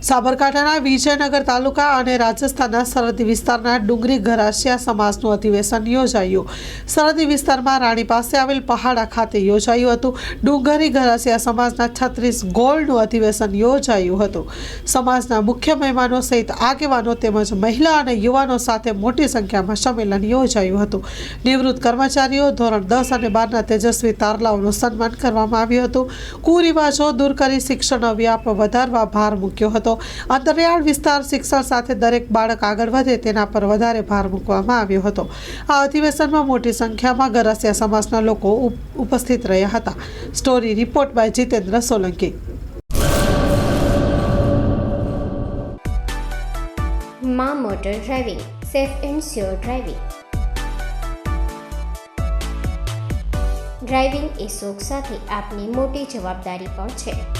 સાબરકાંઠાના વિજયનગર તાલુકા અને રાજસ્થાનના સરહદી વિસ્તારના ડુંગરી ઘરાશિયા સમાજનું અધિવેશન યોજાયું. સરહદી વિસ્તારમાં રાણી પાસે આવેલ પહાડા ખાતે યોજાયું હતું. ડુંગરી ઘરાશિયા સમાજના છત્રીસ ગોળનું અધિવેશન યોજાયું હતું. સમાજના મુખ્ય મહેમાનો સહિત આગેવાનો તેમજ મહિલા અને યુવાનો સાથે મોટી સંખ્યામાં સંમેલન યોજાયું હતું. નિવૃત્ત કર્મચારીઓ ધોરણ દસ અને બારના તેજસ્વી તારલાઓનું સન્માન કરવામાં આવ્યું હતું. કુરિવાજો દૂર કરી શિક્ષણનો વ્યાપ વધારવા ભાર મૂક્યો હતો. અંતરિયાળ વિસ્તાર શિક્ષણ સાથે દરેક બાળક આગળ વધે તેના પર વધારે ભાર મૂકવામાં આવ્યો હતો. આ અધિવેશનમાં મોટી સંખ્યામાં ગરસિયા સમાજના લોકો ઉપ- ઉપસ્થિત રહ્યા હતા. Story report by Jitendra Solanki. મા motor driving, safe and sure driving. Driving એ શોખ સાથે આપની મોટી જવાબદારી પણ છે.